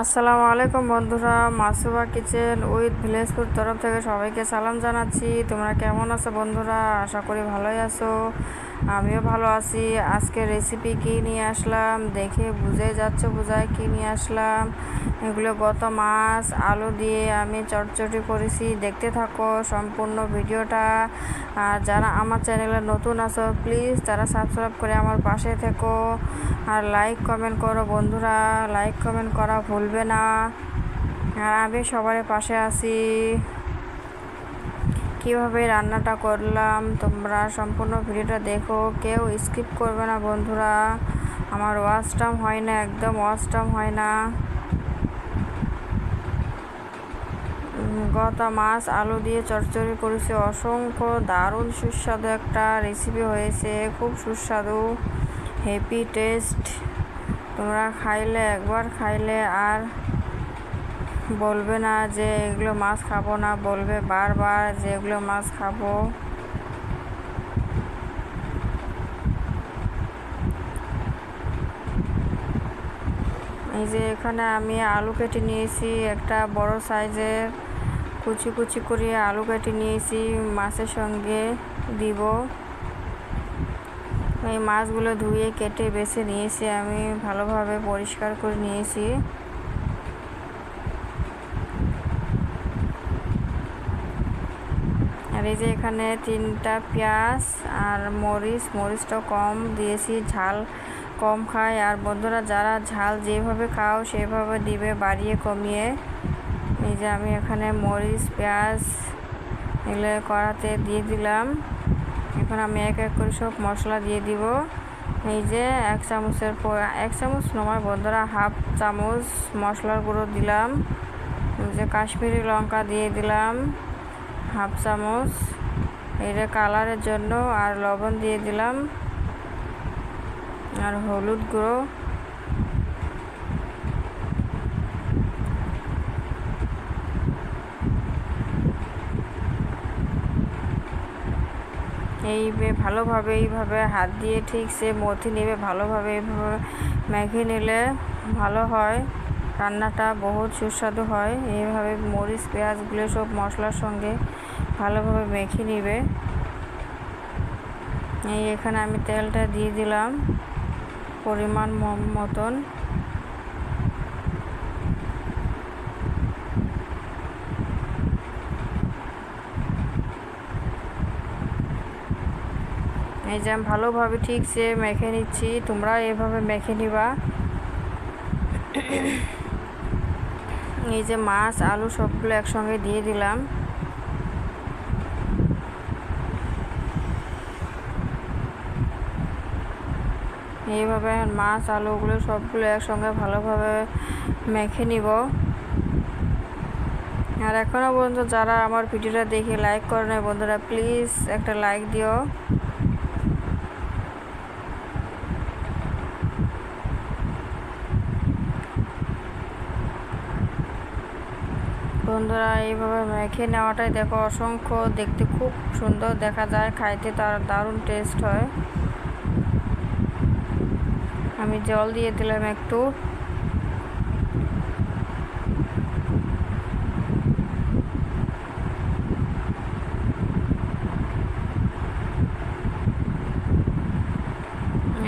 আসসালামু আলাইকুম বন্ধুরা, মাসুবা কিচেন উইথ ভিলেজপুর তরফ থেকে সবাইকে সালাম জানাচ্ছি। তোমরা কেমন আছো বন্ধুরা? আশা করি ভালোই আছো। আমিও ভালো আছি। আজকে রেসিপি কি নিয়ে আসলাম? দেখে বুঝে যাচ্ছে বোঝায় কি নিয়ে আসলাম। এগুলো গত মাছ আলু দিয়ে আমি চটচটি করেছি। দেখতে থাকো সম্পূর্ণ ভিডিওটা। আর যারা আমার চ্যানেলে নতুন আছো প্লিজ তারা সাবস্ক্রাইব করে আমার পাশে থেকো। আর লাইক কমেন্ট করো বন্ধুরা। লাইক কমেন্ট করা ভুলবে না। আর আমি সবার পাশে আছি। কীভাবে রান্নাটা করলাম, তোমরা সম্পূর্ণ ভিডিওটা দেখো। কেউ স্কিপ করবে না বন্ধুরা। আমার ওয়াচ টাইম হয় না, একদম ওয়াচ টাইম হয় না। গত মাছ আলু দিয়ে চচ্চড়ি করেছি। অসংখ্য দারুণ সুস্বাদু একটা রেসিপি হয়েছে। খুব সুস্বাদু হ্যাপি টেস্ট তোমরা খাইলে, একবার খাইলে আর বলবে না যে এগুলো মাছ খাব না, বলবে বারবার যে এগুলো মাছ খাব। এই যে এখানে আমি আলু কেটে নিয়েছি, একটা বড় সাইজের। কুচি কুচি করে আলু কেটে নিয়েছি, মাছের সঙ্গে দিব। এই মাছগুলো ধুয়ে, কেটে, বেছে নিয়েছি। আমি ভালোভাবে পরিষ্কার করে নিয়েছি। আর এই যে এখানে তিনটা পেঁয়াজ আর মরিচ মরিচটা কম দিয়েছি, ঝাল কম খায় আর বন্ধুরা, যারা ঝাল যেভাবে খাও, সেভাবে দিবে বাড়িয়ে কমিয়ে। এই যে আমি এখানে মরিচ, পেঁয়াজ এগুলো কড়াতে দিয়ে দিলাম। এখন আমি এক এক করে সব মশলা দিয়ে দিব। এই যে এক চামচের পর, এক চামচ নয় বন্ধুরা, হাফ চামচ মশলার গুঁড়ো দিলাম। যে কাশ্মীরি লঙ্কা দিয়ে দিলাম, হাফ চামচ। এটা কালারের জন্য আর লবণ দিয়ে দিলাম। আর হলুদ গুঁড়ো। এই ভালোভাবে, এইভাবে হাত দিয়ে ঠিক সে মথি নেবে, ভালোভাবে এইভাবে মেখে নিলে ভালো হয়। রান্নাটা বহুত সুস্বাদু হয়। এইভাবে মরিচ, পেঁয়াজগুলো সব মশলার সঙ্গে ভালোভাবে মেখে নিবে। এই এখানে আমি তেলটা দিয়ে দিলাম পরিমাণ মতন। এই যে আমি ভালোভাবে ঠিক সে মেখে নিচ্ছি। তোমরা এভাবে মেখে নিবা। এই যে মাছ, আলু সবগুলো একসঙ্গে দিয়ে দিলাম। এইভাবে মাছ, আলুগুলো সবগুলো একসঙ্গে ভালোভাবে মেখে নিব। আর এখনও পর্যন্ত যারা আমার ভিডিওটা দেখে লাইক করে নেয় বন্ধুরা প্লিজ একটা লাইক দিও। বন্ধুরা, এইভাবে মেখে নেওয়াটাই দেখো অসংখ্য। দেখতে খুব সুন্দর দেখা যায়, খাইতে তার দারুণ টেস্ট হয়। আমি জল দিয়ে দিলাম একটু।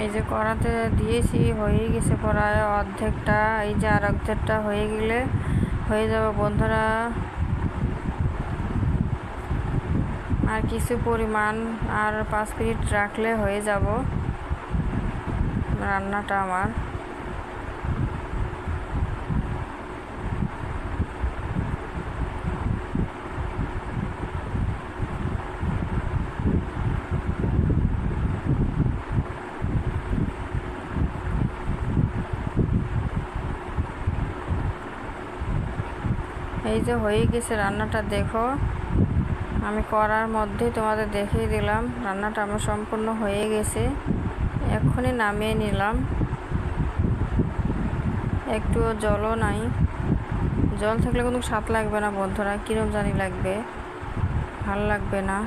এই যে কড়াতে দিয়েছি, হয়ে গেছে প্রায় অর্ধেকটা। এই যে আর অর্ধেকটা হয়ে গেলে হয়ে যাবে বন্ধুরা। আর কিছু পরিমাণ আর পাঁচ মিনিট রাখলে হয়ে যাব। রান্নাটা আমার। এই যে হয়ে গেছে রান্নাটা, দেখো। আমি করার মধ্যেই তোমাদের দেখিয়ে দিলাম, রান্নাটা আমার সম্পূর্ণ হয়ে গেছে। এক্ষুনি নামিয়ে নিলাম। একটুও জলও নাই। জল থাকলে কোনো স্বাদ লাগবে না বন্ধুরা, কীরম জানি লাগবে। ভালো লাগবে না।